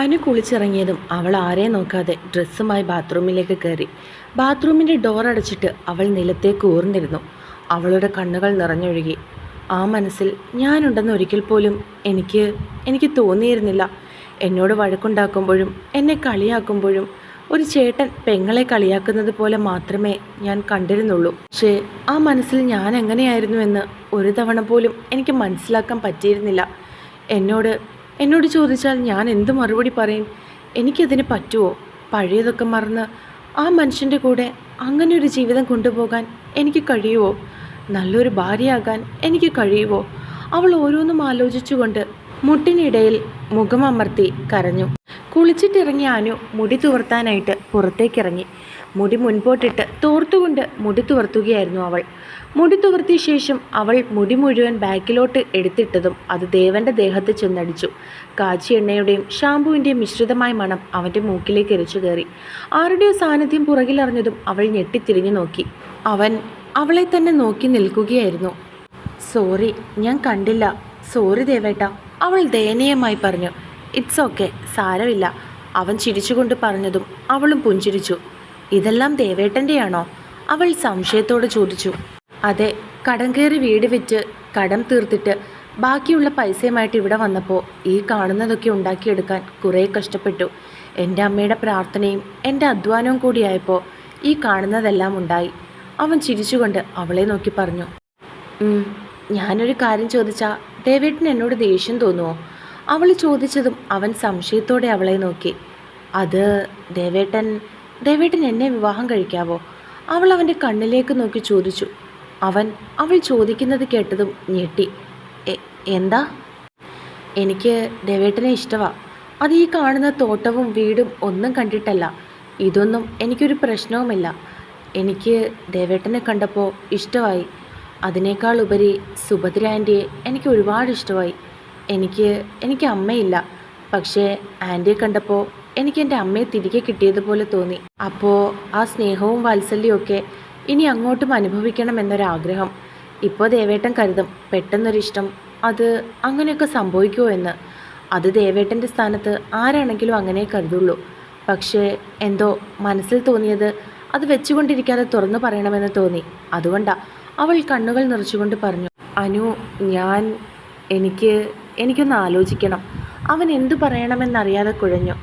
അനു കുളിച്ചിറങ്ങിയതും അവൾ ആരെ നോക്കാതെ ഡ്രസ്സുമായി ബാത്റൂമിലേക്ക് കയറി. ബാത്റൂമിന്റെ ഡോർ അടച്ചിട്ട് അവൾ നിലത്തേക്ക് ഊർന്നിരുന്നു. അവളുടെ കണ്ണുകൾ നിറഞ്ഞൊഴുകി. ആ മനസ്സിൽ ഞാനുണ്ടെന്ന് ഒരിക്കൽ പോലും എനിക്ക് എനിക്ക് തോന്നിയിരുന്നില്ല. എന്നോട് വഴക്കുണ്ടാക്കുമ്പോഴും എന്നെ കളിയാക്കുമ്പോഴും ഒരു ചേട്ടൻ പെങ്ങളെ കളിയാക്കുന്നത് പോലെ മാത്രമേ ഞാൻ കണ്ടിരുന്നുള്ളൂ. പക്ഷേ ആ മനസ്സിൽ ഞാൻ എങ്ങനെയായിരുന്നു എന്ന് ഒരു തവണ പോലും എനിക്ക് മനസ്സിലാക്കാൻ പറ്റിയിരുന്നില്ല. എന്നോട് എന്നോട് ചോദിച്ചാൽ ഞാൻ എന്ത് മറുപടി പറയും? എനിക്കതിന് പറ്റുമോ പഴയതൊക്കെ മറന്ന് ആ മനുഷ്യന്റെ കൂടെ അങ്ങനെ ഒരു ജീവിതം കൊണ്ടുപോകാൻ എനിക്ക് കഴിയുമോ നല്ലൊരു ഭാര്യയാകാൻ എനിക്ക് കഴിയുമോ അവൾ ഓരോന്നും ആലോചിച്ചുകൊണ്ട് മുട്ടിനിടയിൽ മുഖമമർത്തി കരഞ്ഞു. കുളിച്ചിട്ടിറങ്ങിയ അനു മുടി തുവർത്താനായിട്ട് പുറത്തേക്കിറങ്ങി. മുടി മുൻപോട്ടിട്ട് തോർത്തുകൊണ്ട് മുടി തുവർത്തുകയായിരുന്നു അവൾ. മുടി തുവർത്തിയ ശേഷം അവൾ മുടി മുഴുവൻ ബാക്കിലോട്ട് എടുത്തിട്ടതും അത് ദേവന്റെ ദേഹത്ത് ചെന്നടിച്ചു. കാച്ചി എണ്ണയുടെയും ഷാമ്പുവിന്റെയും മിശ്രിതമായ മണം അവന്റെ മൂക്കിലേക്ക് എരിച്ചു കയറി. ആരുടെയോ സാന്നിധ്യം പുറകിലറിഞ്ഞതും അവൾ ഞെട്ടിത്തിരിഞ്ഞു നോക്കി. അവൻ അവളെ തന്നെ നോക്കി നിൽക്കുകയായിരുന്നു. സോറി ഞാൻ കണ്ടില്ല. സോറി ദേവേട്ട അവൾ ദയനീയമായി പറഞ്ഞു. ഇറ്റ്സ് ഓക്കെ സാരമില്ല അവൻ ചിരിച്ചുകൊണ്ട് പറഞ്ഞതും അവളും പുഞ്ചിരിച്ചു. ഇതെല്ലാം ദേവേട്ടന്റെയാണോ അവൾ സംശയത്തോടെ ചോദിച്ചു. അതെ കടം കയറി വീട് വിറ്റ് കടം തീർത്തിട്ട് ബാക്കിയുള്ള പൈസയുമായിട്ട് ഇവിടെ വന്നപ്പോൾ ഈ കാണുന്നതൊക്കെ ഉണ്ടാക്കിയെടുക്കാൻ കുറേ കഷ്ടപ്പെട്ടു. എന്റെ അമ്മയുടെ പ്രാർത്ഥനയും എന്റെ അധ്വാനവും കൂടിയായപ്പോൾ ഈ കാണുന്നതെല്ലാം ഉണ്ടായി. അവൻ ചിരിച്ചുകൊണ്ട് അവളെ നോക്കി പറഞ്ഞു ഞാനൊരു കാര്യം ചോദിച്ചാൽ ദേവേട്ടന് എന്നോട് ദേഷ്യം തോന്നുമോ അവൾ ചോദിച്ചതും അവൻ സംശയത്തോടെ അവളെ നോക്കി അത് ദേവേട്ടൻ ദേവേട്ടൻ എന്നെ വിവാഹം കഴിക്കാവോ? അവൾ അവന്റെ കണ്ണിലേക്ക് നോക്കി ചോദിച്ചു അവൻ അവൾ ചോദിക്കുന്നത് കേട്ടതും ഞെട്ടി. എന്താ? എനിക്ക് ദേവേട്ടനെ ഇഷ്ടമാ അത് ഈ കാണുന്ന തോട്ടവും വീടും ഒന്നും കണ്ടിട്ടല്ല. ഇതൊന്നും എനിക്കൊരു പ്രശ്നവുമില്ല. എനിക്ക് ദേവേട്ടനെ കണ്ടപ്പോൾ ഇഷ്ടമായി. അതിനേക്കാൾ ഉപരി സുഭദ്ര ആന്റിയെ എനിക്ക് ഒരുപാട് ഇഷ്ടമായി. എനിക്ക് എനിക്ക് അമ്മയില്ല. പക്ഷേ ആന്റിയെ കണ്ടപ്പോൾ എനിക്ക് എന്റെ അമ്മയെ തിരികെ കിട്ടിയതുപോലെ തോന്നി. അപ്പോൾ ആ സ്നേഹവും വാത്സല്യവും ഒക്കെ ഇനി അങ്ങോട്ടും അനുഭവിക്കണം എന്നൊരാഗ്രഹം. ഇപ്പോൾ ദേവേട്ടൻ കരുതും പെട്ടെന്നൊരിഷ്ടം. അത് അങ്ങനെയൊക്കെ സംഭവിക്കുമോ എന്ന്. അത് ദേവേട്ടന്റെ സ്ഥാനത്ത് ആരാണെങ്കിലും അങ്ങനെ കരുതുള്ളൂ. പക്ഷേ എന്തോ മനസ്സിൽ തോന്നിയത് അത് വെച്ചുകൊണ്ടിരിക്കാതെ തുറന്നു പറയണമെന്ന് തോന്നി. അതുകൊണ്ടാ അവൾ കണ്ണുകൾ നിറച്ചുകൊണ്ട് പറഞ്ഞു അനു ഞാൻ എനിക്ക് എനിക്കൊന്ന് ആലോചിക്കണം. അവൻ എന്തു പറയണമെന്നറിയാതെ കുഴഞ്ഞു.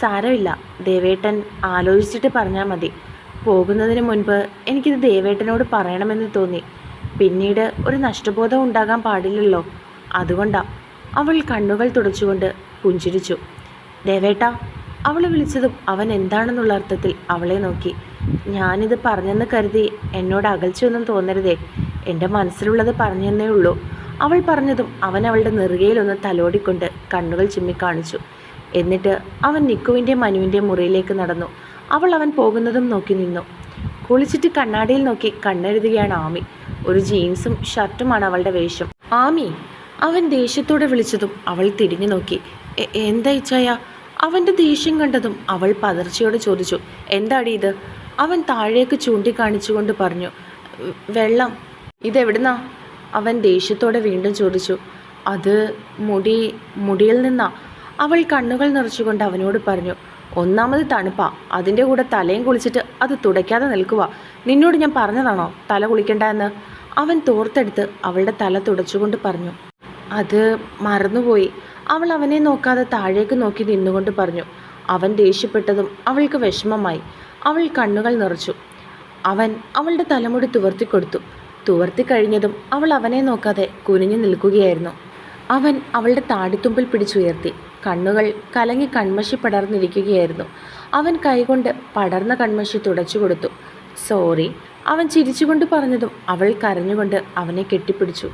സാരമില്ല. ദേവേട്ടൻ ആലോചിച്ചിട്ട് പറഞ്ഞാൽ മതി. പോകുന്നതിന് മുൻപ് എനിക്കിത് ദേവേട്ടനോട് പറയണമെന്ന് തോന്നി. പിന്നീട് ഒരു നഷ്ടബോധം ഉണ്ടാകാൻ പാടില്ലല്ലോ. അതുകൊണ്ടാ അവൾ കണ്ണുകൾ തുടച്ചുകൊണ്ട് പുഞ്ചിരിച്ചു. ദേവേട്ട അവൾ വിളിച്ചതും അവൻ എന്താണെന്നുള്ള അർത്ഥത്തിൽ അവളെ നോക്കി. ഞാനിത് പറഞ്ഞെന്ന് കരുതി എന്നോട് അകൽച്ചയൊന്നും തോന്നരുതേ. എന്റെ മനസ്സിലുള്ളത് പറഞ്ഞെന്നേ ഉള്ളൂ. അവൾ പറഞ്ഞതും അവൻ അവളുടെ നെറുകയിലൊന്ന് തലോടിക്കൊണ്ട് കണ്ണുകൾ ചിമ്മിക്കാണിച്ചു. എന്നിട്ട് അവൻ നിക്കുവിന്റെ മനുവിന്റെ മുറിയിലേക്ക് നടന്നു. അവൾ അവൻ പോകുന്നതും നോക്കി നിന്നു. കുളിച്ചിട്ട് കണ്ണാടിയിൽ നോക്കി കണ്ണെഴുതുകയാണ് ആമി. ഒരു ജീൻസും ഷർട്ടുമാണ് അവളുടെ വേഷം. ആമി അവൻ ദേഷ്യത്തോടെ വിളിച്ചതും അവൾ തിരിഞ്ഞു നോക്കി. എന്താ ഇച്ചായ അവന്റെ ദേഷ്യം കണ്ടതും അവൾ പതർച്ചയോടെ ചോദിച്ചു. എന്താടി ഇത്? അവൻ താഴേക്ക് ചൂണ്ടിക്കാണിച്ചുകൊണ്ട് പറഞ്ഞു. "വെ- വെള്ളം. ഇതെവിടുന്നാ? അവൻ ദേഷ്യത്തോടെ വീണ്ടും ചോദിച്ചു. അത് മുടി മുടിയിൽ നിന്നാ. അവൾ കണ്ണുകൾ നിറച്ചുകൊണ്ട് അവനോട് പറഞ്ഞു. ഒന്നാമത് തണുപ്പാ. അതിന്റെ കൂടെ തലയും കുളിച്ചിട്ട് അത് തുടയ്ക്കാതെ നിൽക്കുക നിന്നോട് ഞാൻ പറഞ്ഞതാണോ തല കുളിക്കണ്ട എന്ന് അവൻ തോർത്തെടുത്ത് അവളുടെ തല തുടച്ചുകൊണ്ട് പറഞ്ഞു. അത് മറന്നുപോയി. അവൾ അവനെ നോക്കാതെ താഴേക്ക് നോക്കി നിന്നുകൊണ്ട് പറഞ്ഞു. അവൻ ദേഷ്യപ്പെട്ടതും അവൾക്ക് വിഷമമായി. അവൾ കണ്ണുകൾ നിറച്ചു. അവൻ അവളുടെ തലമുടി തുവർത്തിക്കൊടുത്തു തുവർത്തി കഴിഞ്ഞതും അവൾ അവനെ നോക്കാതെ കുനിഞ്ഞു നിൽക്കുകയായിരുന്നു. അവൻ അവളുടെ താടിത്തുമ്പിൽ പിടിച്ചുയർത്തി. കണ്ണുകൾ കലങ്ങി കൺമഷി പടർന്നിരിക്കുകയായിരുന്നു. അവൻ കൈകൊണ്ട് പടർന്ന കൺമഷി തുടച്ചു കൊടുത്തു. സോറി അവൻ ചിരിച്ചുകൊണ്ട് പറഞ്ഞതും അവൾ കരഞ്ഞുകൊണ്ട് അവനെ കെട്ടിപ്പിടിച്ചു.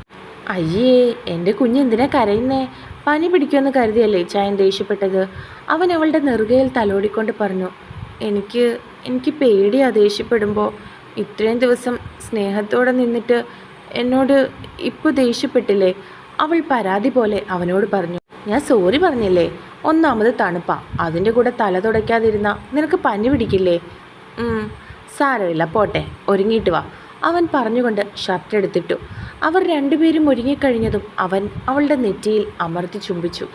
അയ്യേ എന്റെ കുഞ്ഞ് എന്തിനാ കരയുന്നേ? പനി പിടിക്കുമെന്ന് കരുതിയല്ലേ ചായൻ ദേഷ്യപ്പെട്ടത്? അവൻ അവളുടെ നെറുകയിൽ തലോടിക്കൊണ്ട് പറഞ്ഞു. എനിക്ക് എനിക്ക് പേടിയാ ദേഷ്യപ്പെടുമ്പോൾ ഇത്രയും ദിവസം സ്നേഹത്തോടെ നിന്നിട്ട് എന്നോട് ഇപ്പോൾ ദേഷ്യപ്പെട്ടില്ലേ? അവൾ പരാതി പോലെ അവനോട് പറഞ്ഞു. ഞാൻ സോറി പറഞ്ഞില്ലേ? ഒന്നാമത് തണുപ്പാ. അതിന്റെ കൂടെ തല തുടയ്ക്കാതിരുന്ന നിനക്ക് പനി പിടിക്കില്ലേ? സാരമില്ല പോട്ടെ ഒരുങ്ങിയിട്ട് വാ. അവൻ പറഞ്ഞുകൊണ്ട് ഷർട്ട് എടുത്തിട്ടു. അവർ രണ്ടുപേരും ഒരുങ്ങിക്കഴിഞ്ഞതും അവൻ അവളുടെ നെറ്റിയിൽ അമർത്തി ചുംബിച്ചു.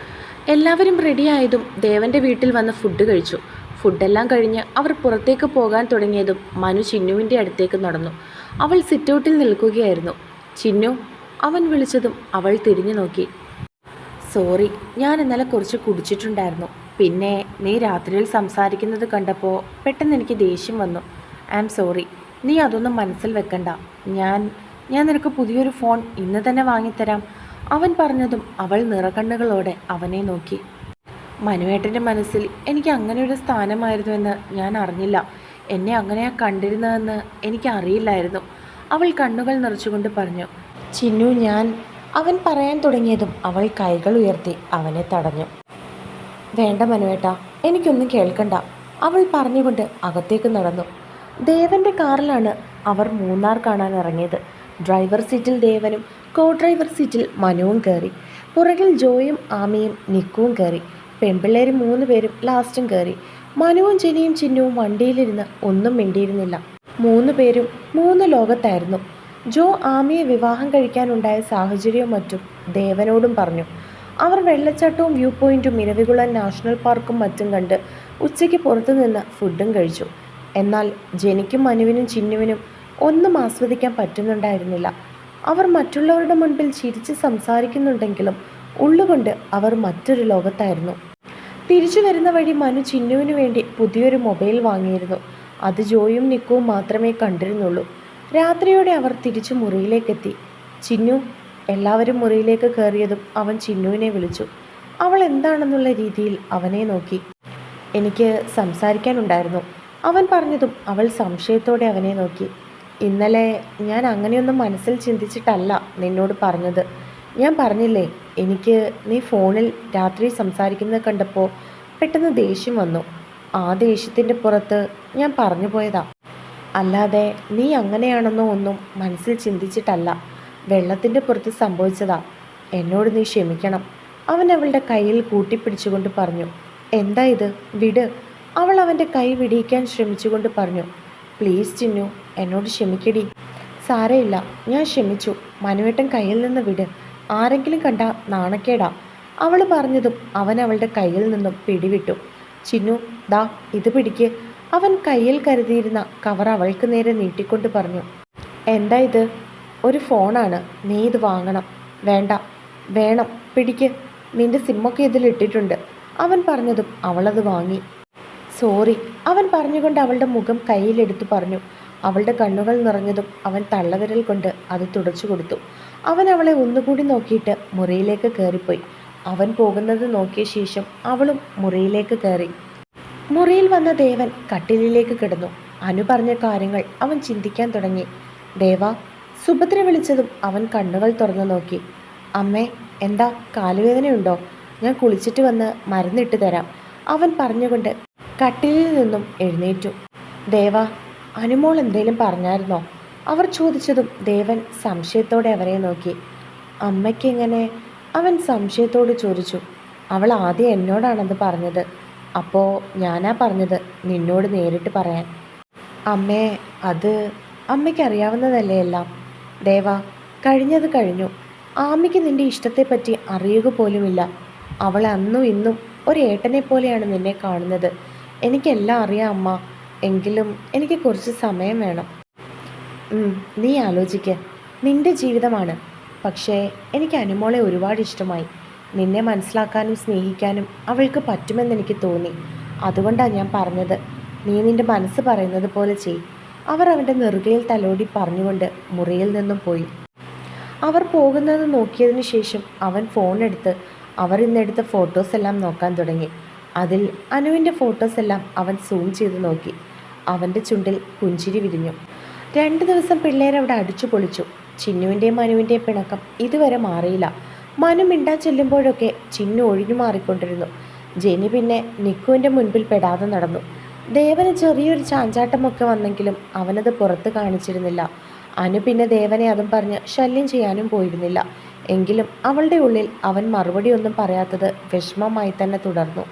എല്ലാവരും റെഡിയായതും ദേവന്റെ വീട്ടിൽ വന്ന് ഫുഡ് കഴിച്ചു. ഫുഡെല്ലാം കഴിഞ്ഞ് അവർ പുറത്തേക്ക് പോകാൻ തുടങ്ങിയതും മനു ചിന്നുവിന്റെ അടുത്തേക്ക് നടന്നു. അവൾ സിറ്റൗട്ടിൽ നിൽക്കുകയായിരുന്നു. ചിന്നു അവൻ വിളിച്ചതും അവൾ തിരിഞ്ഞു നോക്കി. സോറി. ഞാൻ ഇന്നലെ കുറച്ച് കുടിച്ചിട്ടുണ്ടായിരുന്നു. പിന്നെ നീ രാത്രിയിൽ സംസാരിക്കുന്നത് കണ്ടപ്പോൾ പെട്ടെന്ന് എനിക്ക് ദേഷ്യം വന്നു. I am sorry. നീ അതൊന്നും മനസ്സിൽ വെക്കണ്ട. ഞാൻ ഞാൻ നിനക്ക് പുതിയൊരു ഫോൺ ഇന്ന് തന്നെ വാങ്ങിത്തരാം. അവൻ പറഞ്ഞതും അവൾ നിറകണ്ണുകളോടെ അവനെ നോക്കി. മനുവേട്ടന്റെ മനസ്സിൽ എനിക്ക് അങ്ങനെ ഒരു സ്ഥാനമായിരുന്നുവെന്ന് ഞാൻ അറിഞ്ഞില്ല. എന്നെ അങ്ങനെയാണ് കണ്ടിരുന്നതെന്ന് എനിക്ക് അറിയില്ലായിരുന്നു അവൾ കണ്ണുകൾ നിറച്ചുകൊണ്ട് പറഞ്ഞു ചിന്നു ഞാൻ അവൻ പറയാൻ തുടങ്ങിയതും അവൾ കൈകൾ ഉയർത്തി അവനെ തടഞ്ഞു. വേണ്ട മനുവേട്ട എനിക്കൊന്നും കേൾക്കണ്ട. അവൾ പറഞ്ഞുകൊണ്ട് അകത്തേക്ക് നടന്നു. ദേവന്റെ കാറിലാണ് അവർ മൂന്നാർ കാണാൻ ഇറങ്ങിയത്. ഡ്രൈവർ സീറ്റിൽ ദേവനും കോ ഡ്രൈവർ സീറ്റിൽ മനുവും കയറി. പുറകിൽ ജോയും ആമയും നിക്കുവും കയറി. പെൺപിള്ളേർ മൂന്ന് പേരും ലാസ്റ്റും കയറി. മനുവും ജനിയും ചിന്നുവും വണ്ടിയിലിരുന്ന് ഒന്നും മിണ്ടിയിരുന്നില്ല. മൂന്ന് പേരും മൂന്ന് ലോകത്തായിരുന്നു. ജോ ആമിയെ വിവാഹം കഴിക്കാനുണ്ടായ സാഹചര്യവും മറ്റും ദേവനോടും പറഞ്ഞു. അവർ വെള്ളച്ചാട്ടവും വ്യൂ പോയിന്റും ഇരവികുളം നാഷണൽ പാർക്കും മറ്റും കണ്ട് ഉച്ചയ്ക്ക് പുറത്തുനിന്ന് ഫുഡും കഴിച്ചു. എന്നാൽ ജനിക്കും മനുവിനും ചിന്നുവിനും ഒന്നും ആസ്വദിക്കാൻ പറ്റുന്നുണ്ടായിരുന്നില്ല. അവർ മറ്റുള്ളവരുടെ മുൻപിൽ ചിരിച്ച് സംസാരിക്കുന്നുണ്ടെങ്കിലും ഉള്ളുകൊണ്ട് അവർ മറ്റൊരു ലോകത്തായിരുന്നു. തിരിച്ചു വരുന്ന വഴി മനു ചിന്നുവിനു വേണ്ടി പുതിയൊരു മൊബൈൽ വാങ്ങിയിരുന്നു. അത് ജോയും നിക്കുവും മാത്രമേ കണ്ടിരുന്നുള്ളൂ. രാത്രിയോടെ അവർ തിരിച്ചു മുറിയിലേക്കെത്തി. ചിന്നു എല്ലാവരും മുറിയിലേക്ക് കയറിയതും അവൻ ചിന്നുവിനെ വിളിച്ചു. അവൾ എന്താണെന്നുള്ള രീതിയിൽ അവനെ നോക്കി. എനിക്ക് സംസാരിക്കാനുണ്ടായിരുന്നു. അവൻ പറഞ്ഞതും അവൾ സംശയത്തോടെ അവനെ നോക്കി. ഇന്നലെ ഞാൻ അങ്ങനെയൊന്നും മനസ്സിൽ ചിന്തിച്ചിട്ടല്ല നിന്നോട് പറഞ്ഞത്. ഞാൻ പറഞ്ഞില്ലേ എനിക്ക് നീ ഫോണിൽ രാത്രി സംസാരിക്കുന്നത് കണ്ടപ്പോൾ പെട്ടെന്ന് ദേഷ്യം വന്നു. ആ ദേഷ്യത്തിന്റെ പുറത്ത് ഞാൻ പറഞ്ഞു പോയതാ. അല്ലാതെ നീ അങ്ങനെയാണെന്നോ ഒന്നും മനസ്സിൽ ചിന്തിച്ചിട്ടല്ല. വെള്ളത്തിന്റെ പുറത്ത് സംഭവിച്ചതാ. എന്നോട് നീ ക്ഷമിക്കണം. അവൻ അവളുടെ കയ്യിൽ കൂട്ടിപ്പിടിച്ചുകൊണ്ട് പറഞ്ഞു എന്താ ഇത്? വിട്. അവൾ അവന്റെ കൈ വിടിയിക്കാൻ ശ്രമിച്ചുകൊണ്ട് പറഞ്ഞു പ്ലീസ് ചിന്നു എന്നോട് ക്ഷമിക്കടി. സാരയില്ല ഞാൻ ക്ഷമിച്ചു. മനുവേട്ടൻ കയ്യിൽ നിന്ന് വിട്. ആരെങ്കിലും കണ്ട നാണക്കേടാ. അവൾ പറഞ്ഞതും അവൻ അവളുടെ കയ്യിൽ നിന്നും പിടിവിട്ടു. ചിന്നു ദാ ഇത് പിടിക്ക്. അവൻ കയ്യിൽ കരുതിയിരുന്ന കവർ അവൾക്ക് നേരെ നീട്ടിക്കൊണ്ട് പറഞ്ഞു എന്താ ഇത്? ഒരു ഫോണാണ്. നീ ഇത് വാങ്ങണം. വേണ്ട. വേണം. പിടിക്ക്. നിന്റെ സിമ്മൊക്കെ ഇതിലിട്ടിട്ടുണ്ട് അവൻ പറഞ്ഞതും അവളത് വാങ്ങി. സോറി. അവൻ പറഞ്ഞുകൊണ്ട് അവളുടെ മുഖം കയ്യിലെടുത്തു പറഞ്ഞു. അവളുടെ കണ്ണുകൾ നിറഞ്ഞതും അവൻ തള്ളവിരൽ കൊണ്ട് അത് തുടച്ചു കൊടുത്തു. അവൻ അവളെ ഒന്നുകൂടി നോക്കിയിട്ട് മുറിയിലേക്ക് കയറിപ്പോയി. അവൻ പോകുന്നത് നോക്കിയ ശേഷം അവളും മുറിയിലേക്ക് കയറി. മുറിയിൽ വന്ന ദേവൻ കട്ടിലിലേക്ക് കിടന്നു. അനു പറഞ്ഞ കാര്യങ്ങൾ അവൻ ചിന്തിക്കാൻ തുടങ്ങി. ദേവ സുഭദ്ര വിളിച്ചതും അവൻ കണ്ണുകൾ തുറന്നു നോക്കി. അമ്മേ എന്താ കാലുവേദനയുണ്ടോ? ഞാൻ കുളിച്ചിട്ട് വന്ന് മരുന്നിട്ട് തരാം. അവൻ പറഞ്ഞുകൊണ്ട് കട്ടിലിൽ നിന്നും എഴുന്നേറ്റു. ദേവ അനുമോൾ എന്തേലും പറഞ്ഞായിരുന്നോ? അവർ ചോദിച്ചതും ദേവൻ സംശയത്തോടെ അവരെ നോക്കി. അമ്മയ്ക്കെങ്ങനെ? അവൻ സംശയത്തോട് ചോദിച്ചു. അവൾ ആദ്യം എന്നോടാണത് പറഞ്ഞത് അപ്പോൾ ഞാനാ പറഞ്ഞത് നിന്നോട് നേരിട്ട് പറയാൻ. അമ്മേ അത് അമ്മയ്ക്ക് അറിയാവുന്നതല്ലേ എല്ലാം? ദേവ കഴിഞ്ഞത് കഴിഞ്ഞു. ആമ്മയ്ക്ക് നിന്റെ ഇഷ്ടത്തെപ്പറ്റി അറിയുക പോലുമില്ല. അവൾ അന്നും ഇന്നും ഒരു ഏട്ടനെ പോലെയാണ് നിന്നെ കാണുന്നത്. എനിക്കെല്ലാം അറിയാം അമ്മ. എങ്കിലും എനിക്ക് കുറച്ച് സമയം വേണം. നീ ആലോചിക്ക്. നിന്റെ ജീവിതമാണ്. പക്ഷേ എനിക്ക് അനുമോളെ ഒരുപാട് ഇഷ്ടമായി. നിന്നെ മനസ്സിലാക്കാനും സ്നേഹിക്കാനും അവൾക്ക് പറ്റുമെന്ന് എനിക്ക് തോന്നി. അതുകൊണ്ടാണ് ഞാൻ പറഞ്ഞത്. നീ നിന്റെ മനസ്സ് പറയുന്നത് പോലെ ചെയ്. അവർ അവന്റെ നെറുകയിൽ തലോടി പറഞ്ഞുകൊണ്ട് മുറിയിൽ നിന്നും പോയി. അവർ പോകുന്നത് നോക്കിയതിനു ശേഷം അവൻ ഫോൺ എടുത്ത് അവർ ഇന്നെടുത്ത ഫോട്ടോസ് എല്ലാം നോക്കാൻ തുടങ്ങി. അതിൽ അനുവിന്റെ ഫോട്ടോസ് എല്ലാം അവൻ സൂം ചെയ്ത് നോക്കി. അവന്റെ ചുണ്ടിൽ പുഞ്ചിരി വിരിഞ്ഞു. രണ്ട് ദിവസം പിള്ളേരവിടെ അടിച്ചു പൊളിച്ചു ചിന്നുവിന്റെയും അനുവിന്റെയും പിണക്കം ഇതുവരെ മാറിയില്ല. മനു മിണ്ടാൻ ചെല്ലുമ്പോഴൊക്കെ ചിന്നു ഒഴിഞ്ഞു മാറിക്കൊണ്ടിരുന്നു. ജെനി പിന്നെ നിക്കുവിന്റെ മുൻപിൽ പെടാതെ നടന്നു. ദേവന് ചെറിയൊരു ചാഞ്ചാട്ടമൊക്കെ വന്നെങ്കിലും അവനത് പുറത്ത് കാണിച്ചിരുന്നില്ല. അനു പിന്നെ ദേവനെ അതും പറഞ്ഞ് ശല്യം ചെയ്യാനും പോയിരുന്നില്ല. എങ്കിലും അവളുടെ ഉള്ളിൽ അവൻ മറുപടി ഒന്നും പറയാത്തത് വിഷമമായി തന്നെ തുടർന്നു.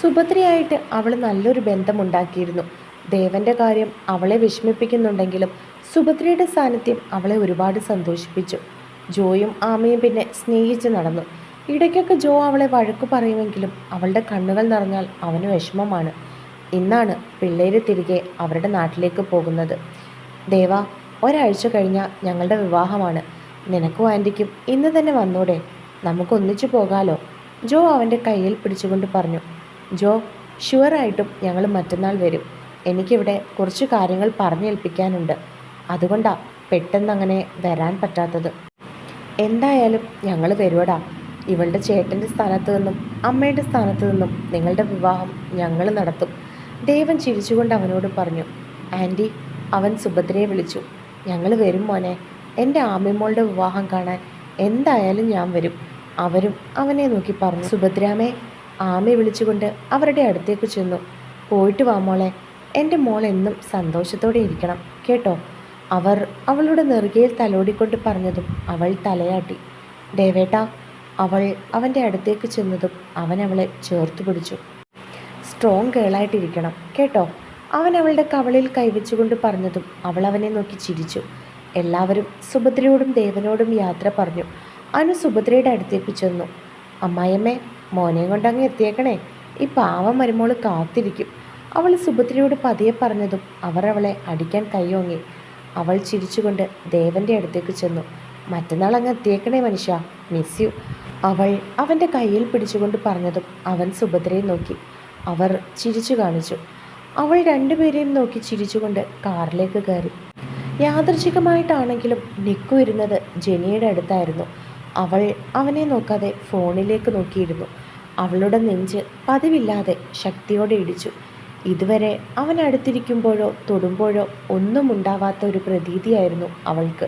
സുഭദ്രയായിട്ട് അവൾ നല്ലൊരു ബന്ധമുണ്ടാക്കിയിരുന്നു. ദേവന്റെ കാര്യം അവളെ വിഷമിപ്പിക്കുന്നുണ്ടെങ്കിലും സുഭദ്രയുടെ സാന്നിധ്യം അവളെ ഒരുപാട് സന്തോഷിപ്പിച്ചു. ജോയും ആമയും പിന്നെ സ്നേഹിച്ച് നടന്നു. ഇടയ്ക്കൊക്കെ ജോ അവളെ വഴക്കു പറയുമെങ്കിലും അവളുടെ കണ്ണുകൾ നിറഞ്ഞാൽ അവന് വിഷമമാണ്. ഇന്നാണ് പിള്ളേര് തിരികെ അവരുടെ നാട്ടിലേക്ക് പോകുന്നത്. ദേവ ഒരാഴ്ച കഴിഞ്ഞാൽ ഞങ്ങളുടെ വിവാഹമാണ്. നിനക്കും ആന്റിക്കും ഇന്ന് തന്നെ വന്നൂടെ. നമുക്ക് ഒന്നിച്ചു പോകാലോ. ജോ അവന്റെ കയ്യിൽ പിടിച്ചുകൊണ്ട് പറഞ്ഞു. ജോ ഷുവറായിട്ടും ഞങ്ങൾ മറ്റന്നാൾ വരും. എനിക്കിവിടെ കുറച്ച് കാര്യങ്ങൾ പറഞ്ഞേൽപ്പിക്കാനുണ്ട്. അതുകൊണ്ടാണ് പെട്ടെന്നങ്ങനെ വരാൻ പറ്റാത്തത്. എന്തായാലും ഞങ്ങൾ വരുവടാ. ഇവളുടെ ചേട്ടന്റെ സ്ഥാനത്ത് നിന്നും അമ്മയുടെ സ്ഥാനത്ത് നിന്നും നിങ്ങളുടെ വിവാഹം ഞങ്ങൾ നടത്തും. ദേവൻ ചിരിച്ചുകൊണ്ട് അവനോട് പറഞ്ഞു ആന്റി അവൻ സുഭദ്രയെ വിളിച്ചു. ഞങ്ങൾ വരും മോനെ. എന്റെ ആമിമോളുടെ വിവാഹം കാണാൻ എന്തായാലും ഞാൻ വരും. അവരും അവനെ നോക്കി പറഞ്ഞു സുഭദ്രാമേ ആമി വിളിച്ചുകൊണ്ട് അവരുടെ അടുത്തേക്ക് ചെന്നു. പോയിട്ട് വാ മോളെ. എന്റെ മോൾ എന്നും സന്തോഷത്തോടെ ഇരിക്കണം. കേട്ടോ? അവർ അവളുടെ നെറുകയിൽ തലോടിക്കൊണ്ട് പറഞ്ഞതും അവൾ തലയാട്ടി. ദേവേട്ട അവൾ അവന്റെ അടുത്തേക്ക് ചെന്നതും അവൻ അവളെ ചേർത്ത് പിടിച്ചു. സ്ട്രോങ് ഗേളായിട്ടിരിക്കണം കേട്ടോ അവൻ അവളുടെ കവളിൽ കൈവച്ചുകൊണ്ട് പറഞ്ഞതും അവൾ അവനെ നോക്കി ചിരിച്ചു. എല്ലാവരും സുഭദ്രയോടും ദേവനോടും യാത്ര പറഞ്ഞു. അനു സുഭദ്രയുടെ അടുത്തേക്ക് ചെന്നു. അമ്മായിയമ്മേ മോനെയും കൊണ്ട് അങ്ങ് എത്തിയേക്കണേ. ഈ പാവം മരുമോൾ കാത്തിരിക്കും അവൾ സുഭദ്രയോട് പതിയെ പറഞ്ഞതും അവർ അവളെ അടിക്കാൻ കൈയോങ്ങി. അവൾ ചിരിച്ചുകൊണ്ട് ദേവന്റെ അടുത്തേക്ക് ചെന്നു. മറ്റന്നാൾ അങ്ങ് എത്തിയേക്കണേ മനുഷ്യ. മിസ് യു അവൾ അവന്റെ കയ്യിൽ പിടിച്ചുകൊണ്ട് പറഞ്ഞതും അവൻ സുഭദ്രയെ നോക്കി. അവർ ചിരിച്ചു കാണിച്ചു. അവൾ രണ്ടുപേരെയും നോക്കി ചിരിച്ചുകൊണ്ട് കാറിലേക്ക് കയറി. യാദൃശികമായിട്ടാണെങ്കിലും നിക്കു ഇരുന്നത് ജെനിയുടെ അടുത്തായിരുന്നു. അവൾ അവനെ നോക്കാതെ ഫോണിലേക്ക് നോക്കിയിരുന്നു. അവളുടെ നെഞ്ച് പതിവില്ലാതെ ശക്തിയോടെ ഇടിച്ചു. ഇതുവരെ അവൻ അടുത്തിരിക്കുമ്പോഴോ തൊടുമ്പോഴോ ഒന്നും ഉണ്ടാവാത്ത ഒരു പ്രതീതിയായിരുന്നു അവൾക്ക്.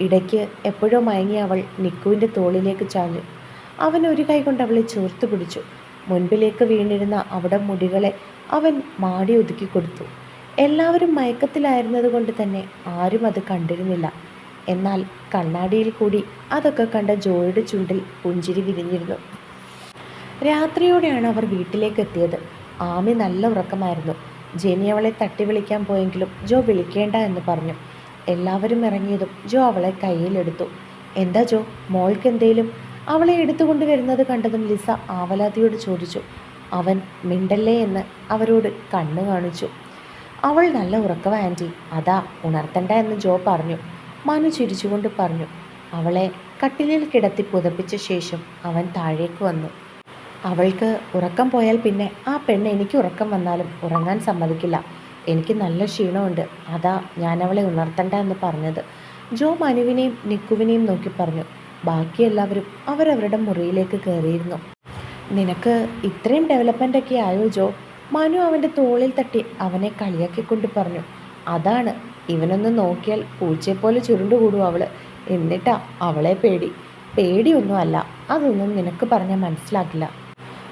ഇടയ്ക്ക് എപ്പോഴോ മയങ്ങിയ അവൾ നിക്കുവിന്റെ തോളിലേക്ക് ചാഞ്ഞു. അവൻ ഒരു കൈ കൊണ്ട് അവളെ ചേർത്ത് പിടിച്ചു. മുൻപിലേക്ക് വീണിരുന്ന അവിടെ മുടികളെ അവൻ മാടി ഒതുക്കി കൊടുത്തു. എല്ലാവരും മയക്കത്തിലായിരുന്നത് കൊണ്ട് തന്നെ ആരും അത് കണ്ടിരുന്നില്ല. എന്നാൽ കണ്ണാടിയിൽ കൂടി അതൊക്കെ കണ്ട ജോയുടെ ചുണ്ടിൽ പുഞ്ചിരി വിരിഞ്ഞിരുന്നു. രാത്രിയോടെയാണ് അവർ വീട്ടിലേക്ക് എത്തിയത്. ആമി നല്ല ഉറക്കമായിരുന്നു. ജെനി അവളെ തട്ടി വിളിക്കാൻ പോയെങ്കിലും ജോ വിളിക്കേണ്ട എന്ന് പറഞ്ഞു. എല്ലാവരും ഇറങ്ങിയതും ജോ അവളെ കയ്യിലെടുത്തു എന്താ ജോ? മോൾക്ക് എന്തേലും? അവളെ എടുത്തുകൊണ്ട് വരുന്നത് കണ്ടതും ലിസ ആവലാതിയോട് ചോദിച്ചു. അവൻ മിണ്ടല്ലേ? എന്ന് അവരോട് കണ്ണു കാണിച്ചു. അവൾ നല്ല ഉറക്കവ ആന്റി. അതാ ഉണർത്തണ്ട എന്ന് ജോ പറഞ്ഞു. മനു ചിരിച്ചുകൊണ്ട് പറഞ്ഞു. അവളെ കട്ടിലിൽ കിടത്തി പുതപ്പിച്ച ശേഷം അവൻ താഴേക്ക് വന്നു. അവൾക്ക് ഉറക്കം പോയാൽ പിന്നെ ആ പെണ്ണ് എനിക്ക് ഉറക്കം വന്നാലും ഉറങ്ങാൻ സമ്മതിക്കില്ല. എനിക്ക് നല്ല ക്ഷീണമുണ്ട്. അതാ ഞാൻ അവളെ ഉണർത്തണ്ട എന്ന് പറഞ്ഞത്. ജോ മനുവിനെയും നിക്കുവിനെയും നോക്കി പറഞ്ഞു. ബാക്കി എല്ലാവരും അവരവരുടെ മുറിയിലേക്ക് കയറിയിരുന്നു നിനക്ക് ഇത്രയും ഡെവലപ്മെന്റ് ഒക്കെ ആയോ ജോ? മനു അവന്റെ തോളിൽ തട്ടി അവനെ കളിയാക്കിക്കൊണ്ട് പറഞ്ഞു. അതാണ്. ഇവനൊന്ന് നോക്കിയാൽ പൂച്ചയെപ്പോലെ ചുരുണ്ടുകൂടും അവൾ എന്നിട്ടാ അവളെ പേടി. പേടിയൊന്നുമല്ല. അതൊന്നും നിനക്ക് പറഞ്ഞാൽ മനസ്സിലാക്കില്ല.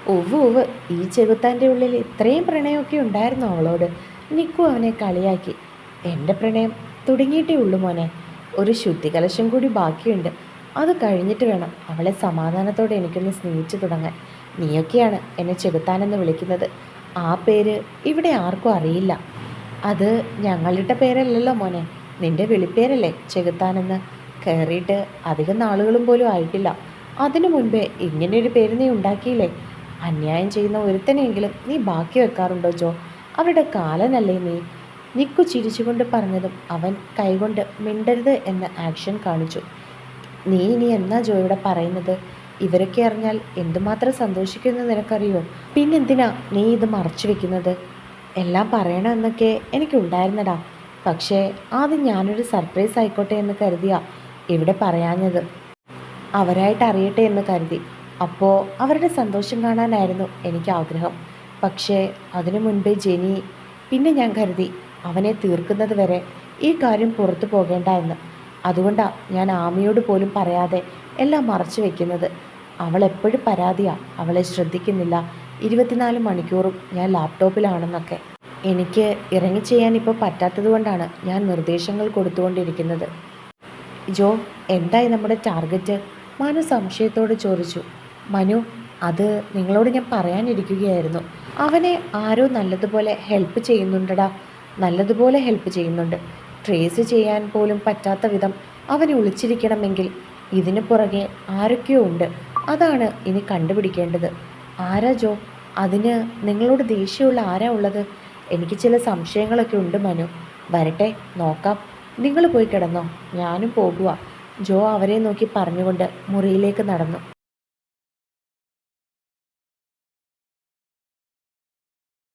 ഉവ് ഒവ് ഈ ചെകുത്താന്റെ ഉള്ളിൽ ഇത്രയും പ്രണയമൊക്കെ ഉണ്ടായിരുന്നു അവളോട്? നിക്കു അവനെ കളിയാക്കി. എന്റെ പ്രണയം തുടങ്ങിയിട്ടേ ഉള്ളൂ മോനെ. ഒരു ശുദ്ധികലശം കൂടി ബാക്കിയുണ്ട്. അത് കഴിഞ്ഞിട്ട് വേണം അവളെ സമാധാനത്തോടെ എനിക്കൊന്ന് സ്നേഹിച്ചു തുടങ്ങാൻ. നീയൊക്കെയാണ് എന്നെ ചെകുത്താനെന്ന് വിളിക്കുന്നത്. ആ പേര് ഇവിടെ ആർക്കും അറിയില്ല. അത് ഞങ്ങളുടെ പേരല്ലല്ലോ മോനെ. നിന്റെ വിളിപ്പേരല്ലേ ചെകുത്താനെന്ന്. കയറിയിട്ട് അധികം നാളുകളും പോലും ആയിട്ടില്ല. അതിനു മുൻപേ ഇങ്ങനെയൊരു പേര് നീ ഉണ്ടാക്കിയില്ലേ? അന്യായം ചെയ്യുന്ന ഒരുത്തനെങ്കിലും നീ ബാക്കി വെക്കാറുണ്ടോ ജോ? അവരുടെ കാലനല്ലേ നീ? നിക്കു ചിരിച്ചുകൊണ്ട് പറഞ്ഞതും അവൻ കൈകൊണ്ട് മിണ്ടരുത് എന്ന ആക്ഷൻ കാണിച്ചു. നീ ഇനി എന്നാ ജോ ഇവിടെ പറയുന്നത്? ഇവരൊക്കെ അറിഞ്ഞാൽ എന്തുമാത്രം സന്തോഷിക്കുമെന്ന് നിനക്കറിയോ? പിന്നെന്തിനാ നീ ഇത് മറച്ചു വെക്കുന്നത്? എല്ലാം പറയണമെന്നൊക്കെ എനിക്കുണ്ടായിരുന്നടാ. പക്ഷേ ആദ്യം ഞാനൊരു സർപ്രൈസ് ആയിക്കോട്ടെ എന്ന് കരുതിയാ ഇവിടെ പറയാഞ്ഞത്. അവരായിട്ട് അറിയട്ടെ എന്ന് കരുതി. അപ്പോൾ അവരുടെ സന്തോഷം കാണാനായിരുന്നു എനിക്ക് ആഗ്രഹം. പക്ഷേ അതിനു മുൻപേ ജെനി പിന്നെ ഞാൻ കരുതി അവനെ തീർക്കുന്നത് വരെ ഈ കാര്യം പുറത്തു പോകേണ്ട എന്ന്. അതുകൊണ്ടാണ് ഞാൻ ആമിയോട് പോലും പറയാതെ എല്ലാം മറച്ചു വെക്കുന്നത്. അവൾ എപ്പോഴും പരാതിയാ അവളെ ശ്രദ്ധിക്കുന്നില്ല. ഇരുപത്തിനാല് മണിക്കൂറും ഞാൻ ലാപ്ടോപ്പിലാണെന്നൊക്കെ. എനിക്ക് ഇറങ്ങി ചെയ്യാൻ ഇപ്പോൾ പറ്റാത്തത് കൊണ്ടാണ് ഞാൻ നിർദ്ദേശങ്ങൾ കൊടുത്തുകൊണ്ടിരിക്കുന്നത്. ജോ എന്തായി നമ്മുടെ ടാർഗറ്റ്? മനു സംശയത്തോട് ചോദിച്ചു. മനു അത് നിങ്ങളോട് ഞാൻ പറയാനിരിക്കുകയായിരുന്നു. അവനെ ആരോ നല്ലതുപോലെ ഹെൽപ്പ് ചെയ്യുന്നുണ്ടടാ. നല്ലതുപോലെ ഹെൽപ്പ് ചെയ്യുന്നുണ്ട്. ട്രേസ് ചെയ്യാൻ പോലും പറ്റാത്ത വിധം അവനെ ഒളിച്ചിരിക്കണമെങ്കിൽ ഇതിന് പുറകെ ആരൊക്കെയോ ഉണ്ട്. അതാണ് ഇനി കണ്ടുപിടിക്കേണ്ടത്. ആരാ ജോ? അതിന് നിങ്ങളോട് ദേഷ്യമുള്ള ആരാ ഉള്ളത്? എനിക്ക് ചില സംശയങ്ങളൊക്കെ ഉണ്ട് മനു. വരട്ടെ നോക്കാം. നിങ്ങൾ പോയി കിടന്നോ. ഞാനും പോകുക ജോ അവരെ നോക്കി പറഞ്ഞുകൊണ്ട് മുറിയിലേക്ക് നടന്നു.